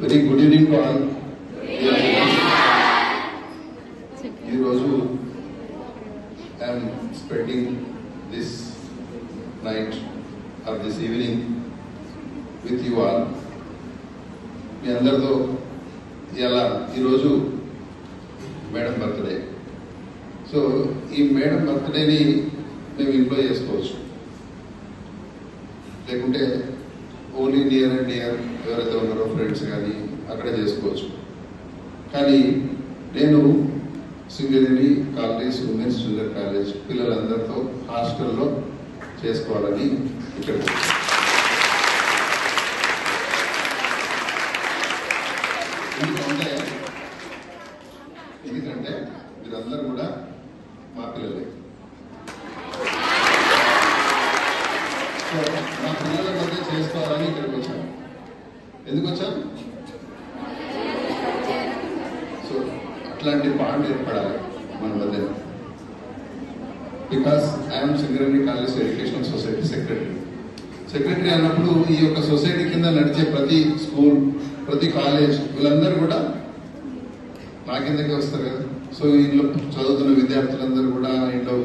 Very good evening to all ఈరోజు I'm spending this night or this evening with you all మీ అందరితో ఇలా ఈరోజు madam birthday so ఈ madam బర్త్డేని మేము ఇంట్లో చేసుకోవచ్చు. లేకుంటే ఓన్లీ నియర్ అండ్ నియర్ ఎవరైతే చేసుకోవచ్చు. కానీ నేను Singareni college women's junior college పిల్లలందరితో హాస్టల్లో చేసుకోవాలని ఇక్కడ ఎందుకంటే ఎందుకంటే మీరందరూ కూడా మా పిల్లలే. మా పిల్లల మధ్య చేసుకోవాలని ఇక్కడికి వచ్చాను. ఎందుకు వచ్చాం సో అట్లాంటి బాండ్ ఏర్పడాలి మన మధ్య. Because I'm Singareni college educational society secretary secretary అన్నప్పుడు ఈ యొక్క సొసైటీ కింద నడిచే ప్రతి స్కూల్ ప్రతి కాలేజ్ వీళ్ళందరూ కూడా నా కిందకే వస్తారు కదా. సో ఇంట్లో చదువుతున్న విద్యార్థులందరూ కూడా ఇంట్లో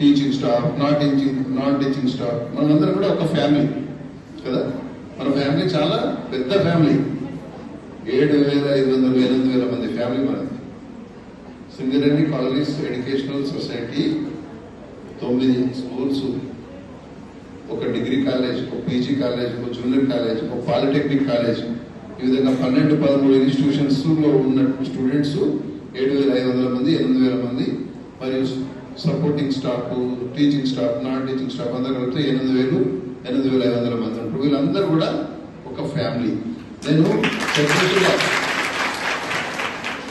teaching staff non teaching non teaching staff మనమందరం కూడా ఒక ఫ్యామిలీ కదా. మన ఫ్యామిలీ చాలా పెద్ద ఫ్యామిలీ ఏడు వేల ఐదు వందల ఎనిమిది వేల మంది ఫ్యామిలీ మనది. సింగరేణి కాలనీస్ ఎడ్యుకేషనల్ సొసైటీ తొమ్మిది స్కూల్స్ ఒక డిగ్రీ కాలేజ్ ఒక పీజీ కాలేజ్ ఒక జూనియర్ కాలేజ్ ఒక పాలిటెక్నిక్ కాలేజ్. ఈ విధంగా పన్నెండు పదమూడు ఇన్స్టిట్యూషన్స్లో ఉన్న స్టూడెంట్స్ ఏడు వేల ఐదు వందల మంది ఎనిమిది వేల మంది మరియు supporting staff teaching staff non teaching staff అందరూ కలిపితే ఎనిమిది వేలు ఎనిమిది వేల ఐదు వందల మంది ఉంటారు వీళ్ళందరూ కూడా ఒక ఫ్యామిలీ. నేను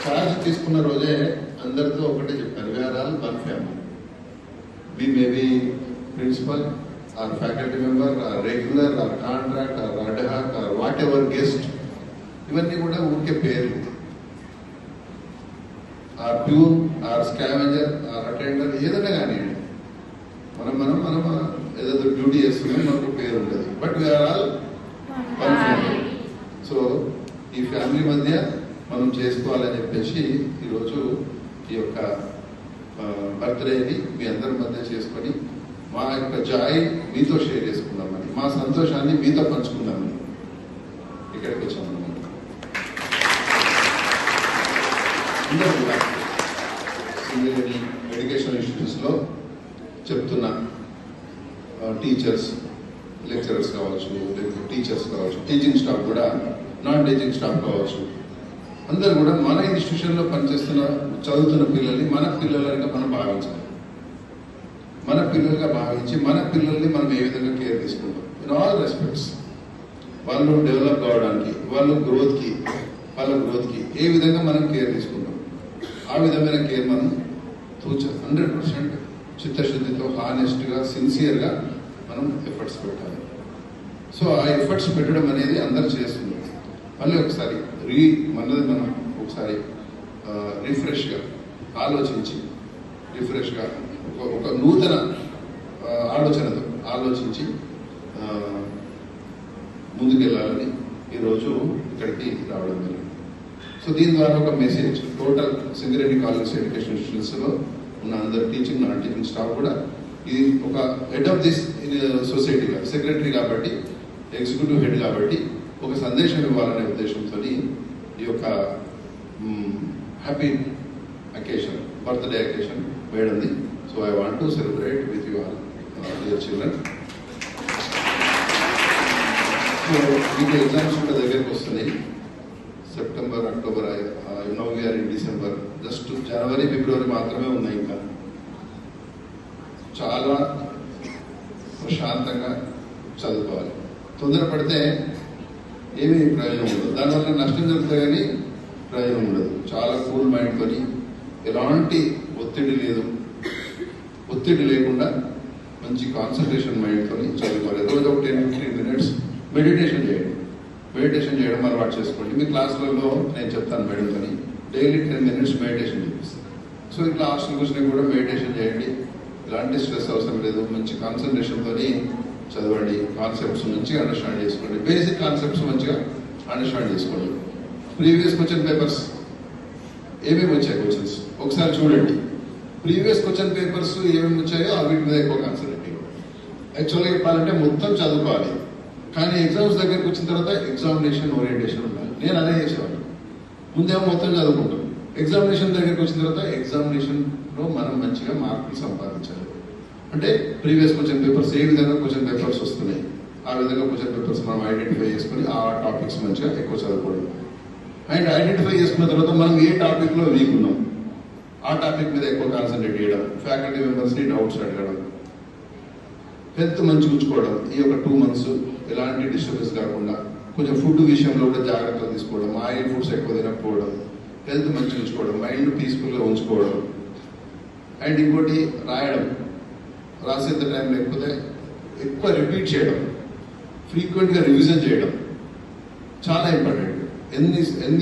ఛార్జ్ తీసుకున్న రోజే అందరితో ఒకటే చెప్పాను we're all one family we may be principal or faculty member or regular or contract or ad hoc or whatever guest ఇవన్నీ కూడా ఊరికే పేర్లు or pure or scavenger or attender ఏదైనా కానివ్వండి. మనం మనం మనం ఏదో డ్యూటీ చేస్తున్నాం మనకు పేరు ఉంటుంది but we're all one family so ఈ ఫ్యామిలీ మధ్య మనం చేసుకోవాలని చెప్పేసి ఈరోజు ఈ యొక్క బర్త్డేని మీ అందరి మధ్య చేసుకొని మా యొక్క జాయ్ మీతో షేర్ చేసుకుందామని మా సంతోషాన్ని మీతో పంచుకుందామని ఇక్కడికి వచ్చామన్నమాట అందరూ ఎడ్యుకేషన్ ఇన్స్టిట్యూట్స్లో చెప్తున్న టీచర్స్ లెక్చరర్స్ కావచ్చు లేకపోతే టీచర్స్ కావచ్చు టీచింగ్ స్టాఫ్ కూడా నాన్ టీచింగ్ స్టాఫ్ కావచ్చు. అందరూ కూడా మన ఇన్స్టిట్యూషన్లో పనిచేస్తున్న చదువుతున్న పిల్లల్ని మన పిల్లలుగా మనం భావించాలి. మన పిల్లలుగా భావించి మన పిల్లల్ని మనం ఏ విధంగా కేర్ తీసుకుంటాం? ఇన్ ఆల్ రెస్పెక్ట్స్ వాళ్ళు డెవలప్ కావడానికి వాళ్ళ గ్రోత్కి వాళ్ళ గ్రోత్కి ఏ విధంగా మనం కేర్ తీసుకుంటాం? ఆ విధమైన కేర్ మనం తూచ హండ్రెడ్ పర్సెంట్ చిత్తశుద్ధితో హానెస్ట్గా సిన్సియర్గా మనం ఎఫర్ట్స్ పెట్టాలి. సో ఆ ఎఫర్ట్స్ పెట్టడం అనేది అందరు చేస్తున్నారు. మళ్ళీ ఒకసారి రీ మనది మనం ఒకసారి రిఫ్రెష్గా ఆలోచించి రిఫ్రెష్గా ఒక ఒక నూతన ఆలోచనతో ఆలోచించి ముందుకెళ్ళాలని ఈరోజు ఇక్కడికి రావడం జరిగింది. సో దీని ద్వారా ఒక message total Singareni college education ఇన్స్టిట్యూట్స్లో ఉన్న అందరు టీచింగ్ నాన్ టీచింగ్ స్టాఫ్ కూడా ఇది ఒక హెడ్ ఆఫ్ దిస్ సొసైటీగా సెక్రటరీ కాబట్టి ఎగ్జిక్యూటివ్ హెడ్ కాబట్టి ఒక సందేశం ఇవ్వాలనే ఉద్దేశంతో ఈ యొక్క happy occasion birthday occasion వేయడంది. So I want to celebrate with you all your children so మీకు ఎగ్జామ్స్ కూడా దగ్గరికి వస్తున్నాయి. September October no we're in December just January February మాత్రమే ఉన్నాయి ఇంకా. చాలా ప్రశాంతంగా చదువుకోవాలి. తొందరపడితే ఏమీ ప్రయోజనం ఉండదు. దానివల్ల నష్టం జరుగుతుంది కానీ ప్రయోజనం ఉండదు. చాలా కూల్ మైండ్ తోని ఎలాంటి ఒత్తిడి లేదు. ఒత్తిడి లేకుండా మంచి కాన్సన్ట్రేషన్ మైండ్ తోని చదువుకోవాలి. రోజు ఒక టెన్ ఫిఫ్టీన్ మినిట్స్ మెడిటేషన్ చేయండి. మెడిటేషన్ చేయడం అలవాటు చేసుకోండి. మీ క్లాసులలో నేను చెప్తాను మేడంతో డైలీ టెన్ మినిట్స్ మెడిటేషన్ చేపిస్తాను సో ఇట్లా హాస్టల్ కూర్చొని కూడా మెడిటేషన్ చేయండి. ఎలాంటి స్ట్రెస్ అవసరం లేదు. మంచి కాన్సన్ట్రేషన్తో చదవండి కాన్సెప్ట్స్ మంచిగా అండర్స్టాండ్ చేసుకోండి. బేసిక్ కాన్సెప్ట్స్ మంచిగా అండర్స్టాండ్ చేసుకోండి. ప్రీవియస్ క్వశ్చన్ పేపర్స్ ఏమేమి వచ్చాయి క్వశ్చన్స్ ఒకసారి చూడండి. ప్రీవియస్ క్వశ్చన్ పేపర్స్ ఏమేమి వచ్చాయో ఆ వీటి మీద ఎక్కువ కాన్సన్ట్రేట్ యాక్చువల్గా చెప్పాలంటే మొత్తం చదువుకోవాలి. కానీ ఎగ్జామ్స్ దగ్గరికి వచ్చిన తర్వాత ఎగ్జామినేషన్ ఓరియంటేషన్ ఉండాలి. నేను అదే చేసేవాడిని. ముందేమో మొత్తం చదువుకుంటాం. ఎగ్జామినేషన్ దగ్గరికి వచ్చిన తర్వాత ఎగ్జామినేషన్లో మనం మంచిగా మార్కులు సంపాదించాలి. అంటే ప్రీవియస్ క్వశ్చన్ పేపర్స్ ఏ విధంగా క్వశ్చన్ పేపర్స్ వస్తున్నాయి? ఆ విధంగా క్వశ్చన్ పేపర్స్ మనం ఐడెంటిఫై చేసుకొని ఆ టాపిక్స్ మంచిగా ఎక్కువ చదువుకోవడం. అండ్ ఐడెంటిఫై చేసుకున్న తర్వాత మనం ఏ టాపిక్లో వీక్ ఉన్నాం? ఆ టాపిక్ మీద ఎక్కువ కాన్సన్ట్రేట్ చేయడం ఫ్యాకల్టీ మెంబర్స్ని డౌట్స్ అడగడం హెల్త్ మంచి ఉంచుకోవడం ఈ యొక్క టూ మంత్స్ ఎలాంటి డిస్టర్బెన్స్ కాకుండా కొంచెం ఫుడ్ విషయంలో కూడా జాగ్రత్తలు తీసుకోవడం ఆయిల్ ఫుడ్స్ ఎక్కువ తినకపోవడం హెల్త్ మంచి ఉంచుకోవడం మైండ్ పీస్ఫుల్గా ఉంచుకోవడం. అండ్ ఇంకోటి రాయడం. రాసేంత టైం లేకపోతే ఎక్కువ రిపీట్ చేయడం ఫ్రీక్వెంట్గా రివిజన్ చేయడం చాలా ఇంపార్టెంట్ ఎన్ని ఎన్ని